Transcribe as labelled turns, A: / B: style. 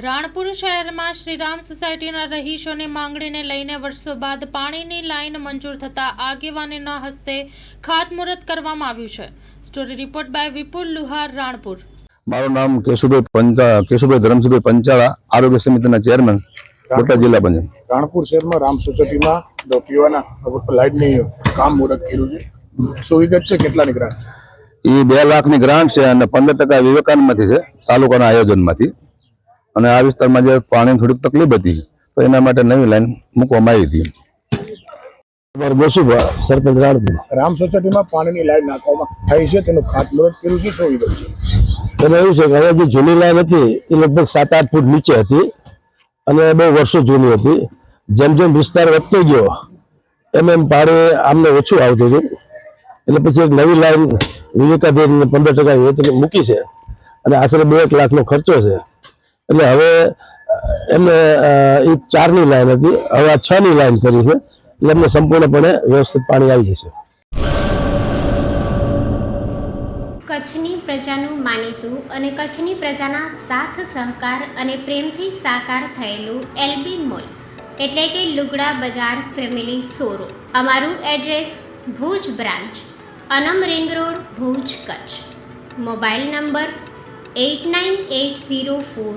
A: રાણપુર શહેરમાં શ્રીરામ સોસાયટીના રહીશોની માંગણીને લઈને વર્ષો બાદ પાણીની લાઈન મંજૂર થતા આગેવાનીના હસ્તે ખાતમુહૂર્ત કરવામાં આવ્યું છે. Story report by Vipul Luhar Ranpur.
B: મારું નામ કેશુભાઈ પંચા કેશુભાઈ ધરમસિંહભાઈ પંચાળા આરોગ્ય સમિતિના ચેરમેન બોટાદ જિલ્લા પંચાયત.
C: રાણપુર શહેરમાં રામ સોસાયટીમાં દ- પીવાના લાઇટની કામ મુહૂર્ત કર્યું છે. શું વિગત છે? કેટલાની ગ્રાન્ટ
B: એ બે લાખની ગ્રાન્ટ છે અને પંદર ટકા વિવેકાનંદમાંથી છે તાલુકાના આયોજનમાંથી. અને આ વિસ્તારમાં જે પાણીની થોડીક તકલીફ હતી તો એના માટે નવી લાઈન મૂકવામાં આવી હતી.
D: ગોસુભા સરપંચ રાણપુર
C: રામ સોસાયટીમાં પાણીની લાઈન નાખવામાં આવી છે તેનું ખાતમુહૂર્ત કર્યું છે શું વિગત છે.
D: એમાં એવું છે કે જે જૂની લાઈન હતી એ લગભગ સાત આઠ ફૂટ નીચે હતી અને બહુ વર્ષો જૂની હતી. જેમ જેમ વિસ્તાર વધતો ગયો એમ એમ પાણી આમને ઓછું આવતું હતું. એટલે પછી એક નવી લાઈન વિવેકાધીન પંદર ટકા વેચની મૂકી છે. અને આશરે બે એક લાખનો ખર્ચો છે. એટલે હવે એમને એ ચારની લાઈન હતી. હવે આ છ ની લાઈન કરી છે. એટલે એમને સંપૂર્ણપણે વ્યવસ્થિત પાણી આવી જશે.
E: કચ્છની પ્રજાનું માનીતું અને કચ્છની પ્રજાના સાથ, સહકાર અને પ્રેમથી સાકાર થયેલું એલબી મોલ. એટલે કે લુગડા બજાર ફેમિલી સોરો અમારું એડ્રેસ ભુજ બ્રાન્ચ, અનમ ring road, Bhuj Kutch. Mobile number eight nine eight zero four